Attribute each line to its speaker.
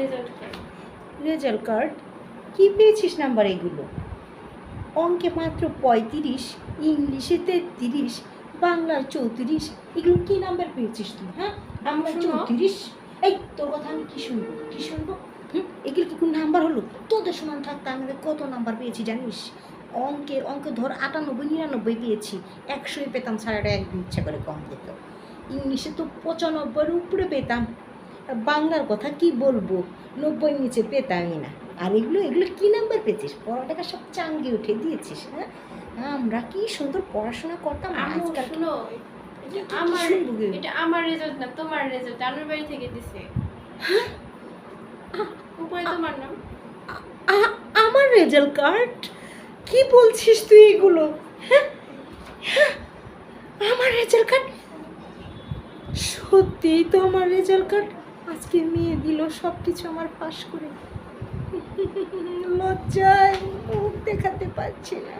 Speaker 1: Result card
Speaker 2: result card? কী পেয়েছিস number এগুলো? অঙ্কে মাত্র পঁয়ত্রিশ ইংলিশে তেত্রিশ বাংলার চৌত্রিশ এগুলো কি নাম্বার পেয়েছিস তুই হ্যাঁ? বাংলার চৌত্রিশ? এই তোর কথা আমি কী শুনব? কী শুনব? এগুলো কি কোন নাম্বার হলো? তোদের সমান থাকতে আমাদের কত নাম্বার পেয়েছি জানিস? অঙ্কে অঙ্কে ধর আটানব্বই নিরানব্বই পেয়েছি। একশোই পেতাম সারাটা একদিন ইচ্ছা করে কম পেত ইংলিশে তো পঁচানব্বইয়ের উপরে পেতাম। বাংলার কথা কি বলব? নব্বই নিচে পেতামই না। আর এগুলো এগুলো কি নাম্বার পেয়েছিস? পড়াটাকে সব চাঙ্গে উঠে দিয়েছিস হ্যাঁ? আমরা কি সুন্দর পড়াশোনা করতাম
Speaker 1: আমার এটা আমার রেজাল্ট না তোমার রেজাল্ট আমার বাড়ি থেকে দিছে। উপরে তোমার নাম?
Speaker 2: আমার রেজাল্ট কার্ড কি বলছিস তুই এগুলো? হ্যাঁ? হ্যাঁ, আমার রেজাল্ট কার্ড সত্যিই তো আমার রেজাল্ট কার্ড আজকে মেয়ে দিল সব কিছু আমার পাশ করে। লজ্জায় মুখ দেখাতে পারছি না।